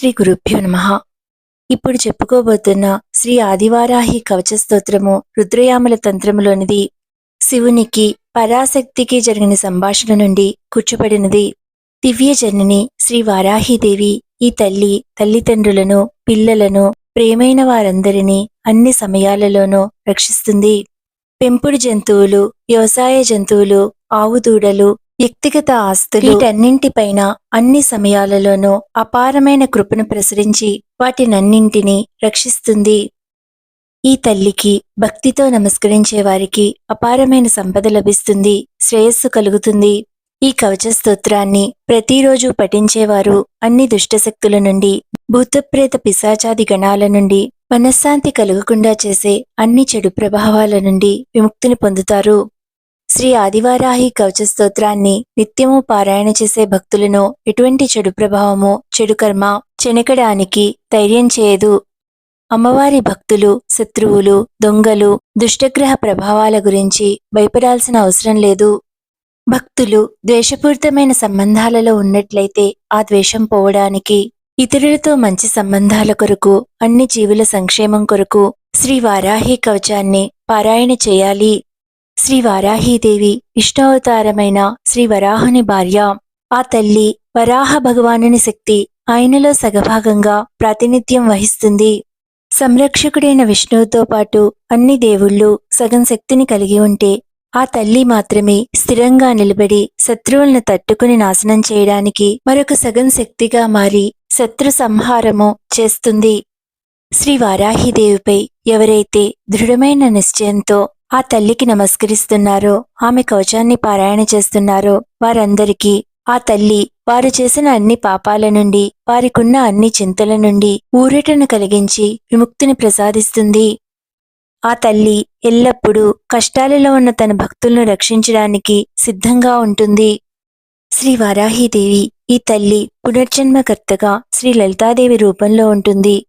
శ్రీ గురుభ్యో నమ. ఇప్పుడు చెప్పుకోబోతున్న శ్రీ ఆదివారాహి కవచ స్తోత్రము రుద్రయామల తంత్రములోనిది శివునికి పరాశక్తికి జరిగిన సంభాషణ నుండి కూర్చోబడినది. దివ్య జనని శ్రీ వారాహిదేవి ఈ తల్లి తల్లిదండ్రులను పిల్లలను ప్రేమైన వారందరినీ అన్ని సమయాలలోనూ రక్షిస్తుంది. పెంపుడు జంతువులు వ్యవసాయ జంతువులు ఆవు దూడలు వ్యక్తిగత ఆస్తులు వీటన్నింటిపైన అన్ని సమయాలలోనూ అపారమైన కృపను ప్రసరించి వాటినన్నింటినీ రక్షిస్తుంది. ఈ తల్లికి భక్తితో నమస్కరించే వారికి అపారమైన సంపద లభిస్తుంది శ్రేయస్సు కలుగుతుంది. ఈ కవచ స్తోత్రాన్ని ప్రతిరోజు పఠించేవారు అన్ని దుష్టశక్తుల నుండి భూతప్రేత పిశాచాది గణాల నుండి మనశ్శాంతి కలుగకుండా చేసే అన్ని చెడు ప్రభావాల నుండి విముక్తిని పొందుతారు. శ్రీ ఆదివారాహి కవచ స్తోత్రాన్ని నిత్యము పారాయణ చేసే భక్తులను ఎటువంటి చెడు ప్రభావము చెడు కర్మ చెనకడానికి ధైర్యం చేయదు. అమ్మవారి భక్తులు శత్రువులు దొంగలు దుష్టగ్రహ ప్రభావాల గురించి భయపడాల్సిన అవసరం లేదు. భక్తులు ద్వేషపూరితమైన సంబంధాలలో ఉన్నట్లయితే ఆ ద్వేషం పోవడానికి ఇతరులతో మంచి సంబంధాల కొరకు అన్ని జీవుల సంక్షేమం కొరకు శ్రీ వారాహి కవచాన్ని పారాయణ చేయాలి. శ్రీ వారాహీదేవి విష్ణువతారమైన శ్రీ వరాహుని భార్య. ఆ తల్లి వరాహ భగవానుని శక్తి ఆయనలో సగభాగంగా ప్రాతినిధ్యం వహిస్తుంది. సంరక్షకుడైన విష్ణువుతో పాటు అన్ని దేవుళ్ళు సగం శక్తిని కలిగి ఉంటే ఆ తల్లి మాత్రమే స్థిరంగా నిలబడి శత్రువులను తట్టుకుని నాశనం చేయడానికి మరొక సగం శక్తిగా మారి శత్రు సంహారము చేస్తుంది. శ్రీ వారాహిదేవిపై ఎవరైతే దృఢమైన నిశ్చయంతో ఆ తల్లికి నమస్కరిస్తున్నారో. ఆమె కవచాన్ని పారాయణ చేస్తున్నారో. వారందరికీ ఆ తల్లి వారు చేసిన అన్ని పాపాల నుండి వారికున్న అన్ని చింతల నుండి ఊరటను కలిగించి విముక్తిని ప్రసాదిస్తుంది. ఆ తల్లి ఎల్లప్పుడూ కష్టాలలో ఉన్న తన భక్తులను రక్షించడానికి సిద్ధంగా ఉంటుంది. శ్రీ వారాహిదేవి ఈ తల్లి పునర్జన్మకర్తగా శ్రీ లలితాదేవి రూపంలో ఉంటుంది.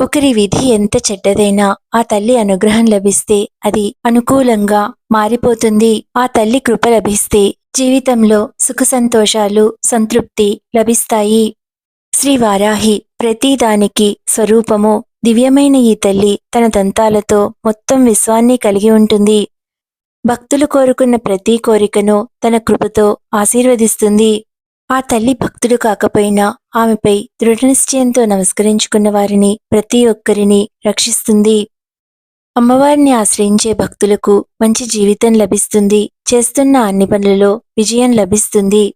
ఒకరి విధి ఎంత చెడ్డదైనా ఆ తల్లి అనుగ్రహం లభిస్తే అది అనుకూలంగా మారిపోతుంది. ఆ తల్లి కృప లభిస్తే జీవితంలో సుఖ సంతోషాలు సంతృప్తి లభిస్తాయి. శ్రీ వారాహి ప్రతిదానికి స్వరూపము. దివ్యమైన ఈ తల్లి తన దంతాలతో మొత్తం విశ్వాన్ని కలిగి ఉంటుంది. భక్తులు కోరుకున్న ప్రతి కోరికను తన కృపతో ఆశీర్వదిస్తుంది. ఆ తల్లి భక్తుడు కాకపోయినా ఆమెపై దృఢనిశ్చయంతో నమస్కరించుకున్న వారిని ప్రతి ఒక్కరిని రక్షిస్తుంది. అమ్మవారిని ఆశ్రయించే భక్తులకు మంచి జీవితం లభిస్తుంది. చేస్తున్న అన్ని పనులలో విజయం లభిస్తుంది.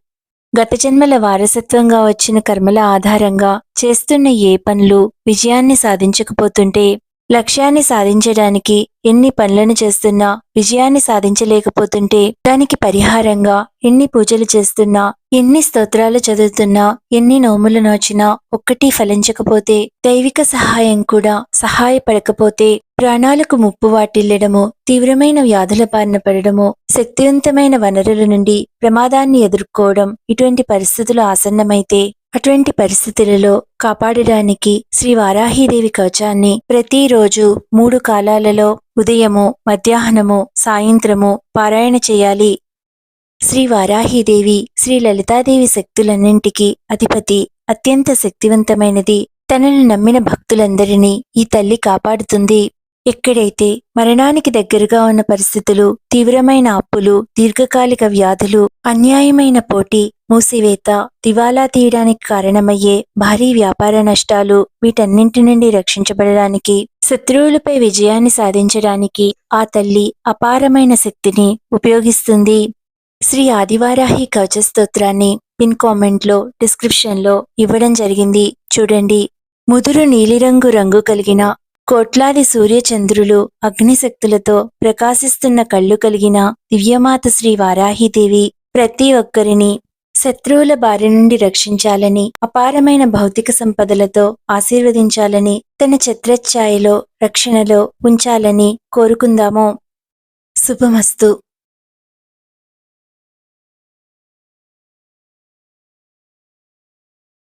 గత జన్మల వారసత్వంగా వచ్చిన కర్మల ఆధారంగా చేస్తున్న ఏ పనులు విజయాన్ని సాధించకపోతుంటే లక్ష్యాన్ని సాధించడానికి ఎన్ని పనులను చేస్తున్నా విజయాన్ని సాధించలేకపోతుంటే దానికి పరిహారంగా ఎన్ని పూజలు చేస్తున్నా ఎన్ని స్తోత్రాలు చదువుతున్నా ఎన్ని నోములు నోచినా ఒక్కటి ఫలించకపోతే దైవిక సహాయం కూడా సహాయపడకపోతే ప్రాణాలకు ముప్పు వాటిల్లడము తీవ్రమైన వ్యాధుల బారిన పడడము శక్తివంతమైన వనరుల నుండి ప్రమాదాన్ని ఎదుర్కోవడం ఇటువంటి పరిస్థితులు ఆసన్నమైతే అటువంటి పరిస్థితులలో కాపాడడానికి శ్రీ వారాహీదేవి కవచాన్ని ప్రతిరోజు మూడు కాలాలలో ఉదయము మధ్యాహ్నము సాయంత్రము పారాయణ చేయాలి. శ్రీ వారాహీదేవి శ్రీ లలితాదేవి శక్తులన్నింటికీ అధిపతి అత్యంత శక్తివంతమైనది. తనను నమ్మిన భక్తులందరినీ ఈ తల్లి కాపాడుతుంది. ఎక్కడైతే మరణానికి దగ్గరగా ఉన్న పరిస్థితులు తీవ్రమైన అప్పులు దీర్ఘకాలిక వ్యాధులు అన్యాయమైన పోటీ మూసివేత దివాలా తీయడానికి కారణమయ్యే భారీ వ్యాపార నష్టాలు వీటన్నింటి నుండి రక్షించబడడానికి శత్రువులపై విజయాన్ని సాధించడానికి ఆ తల్లి అపారమైన శక్తిని ఉపయోగిస్తుంది. శ్రీ ఆదివారాహి కవచ స్తోత్రాన్ని పిన్ కామెంట్లో డిస్క్రిప్షన్లో ఇవ్వడం జరిగింది. చూడండి. ముదురు నీలిరంగు రంగు కలిగిన కోట్లాది సూర్యచంద్రులు అగ్నిశక్తులతో ప్రకాశిస్తున్న కళ్ళు కలిగిన దివ్యమాత శ్రీ వారాహిదేవి ప్రతి ఒక్కరిని శత్రువుల బారి నుండి రక్షించాలని అపారమైన భౌతిక సంపదలతో ఆశీర్వదించాలని తన ఛత్రఛాయలో రక్షణలో ఉంచాలని కోరుకుందాము. శుభమస్తు.